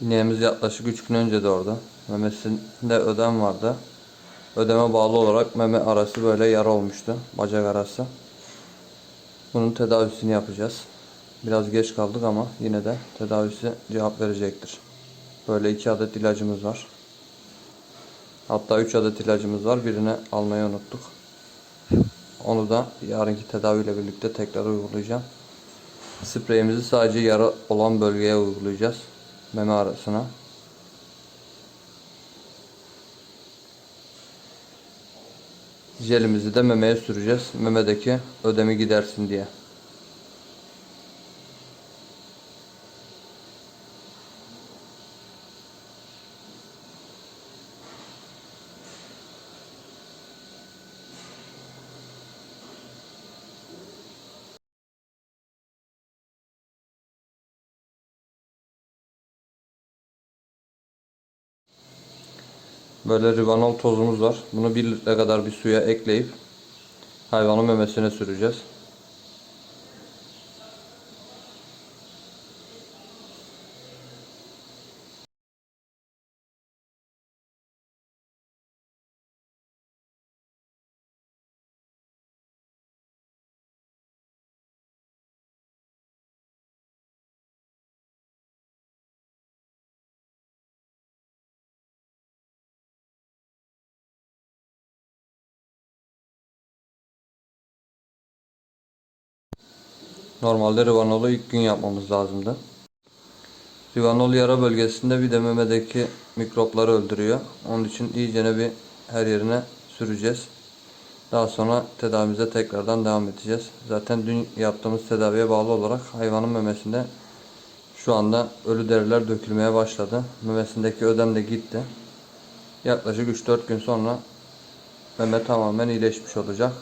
İneğimiz yaklaşık 3 gün önce de orada. Memesinde ödem vardı. Ödeme bağlı olarak meme arası böyle yara olmuştu. Bacak arası. Bunun tedavisini yapacağız. Biraz geç kaldık ama yine de tedavisi cevap verecektir. Böyle iki adet ilacımız var. Hatta 3 adet ilacımız var. Birini almayı unuttuk. Onu da yarınki tedaviyle birlikte tekrar uygulayacağım. Spreyimizi sadece yara olan bölgeye uygulayacağız. Meme arasına. Jelimizi de memeye süreceğiz. Memedeki ödemi gidersin diye. Böyle ribanol tozumuz var. Bunu 1 litre kadar bir suya ekleyip hayvanın memesine süreceğiz. Normalde rivanolu ilk gün yapmamız lazımdı. Rivanol yara bölgesinde bir de memedeki mikropları öldürüyor. Onun için iyicene bir her yerine süreceğiz. Daha sonra tedavimize tekrardan devam edeceğiz. Zaten dün yaptığımız tedaviye bağlı olarak hayvanın memesinde şu anda ölü deriler dökülmeye başladı. Memesindeki ödem de gitti. Yaklaşık 3-4 gün sonra meme tamamen iyileşmiş olacak.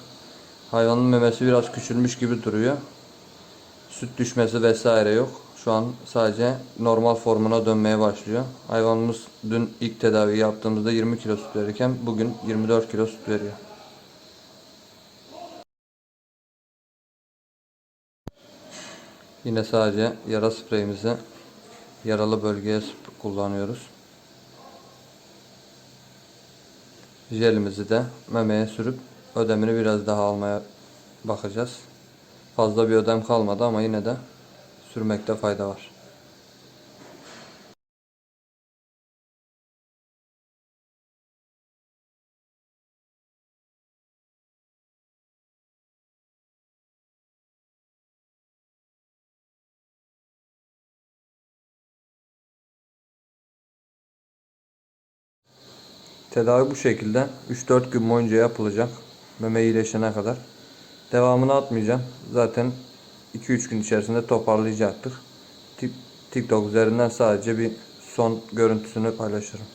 Hayvanın memesi biraz küçülmüş gibi duruyor. Süt düşmesi vesaire yok. Şu an sadece normal formuna dönmeye başlıyor. Hayvanımız dün ilk tedavi yaptığımızda 20 kilo süt verirken bugün 24 kilo süt veriyor. Yine sadece yara spreyimizi yaralı bölgeye kullanıyoruz. Jelimizi de memeye sürüp ödemini biraz daha almaya bakacağız. Fazla bir ödem kalmadı ama yine de sürmekte fayda var. Tedavi bu şekilde 3-4 gün boyunca yapılacak. Meme iyileşene kadar. Devamını atmayacağım. Zaten 2-3 gün içerisinde toparlayacaktık. Tik- TikTok üzerinden sadece bir son görüntüsünü paylaşırım.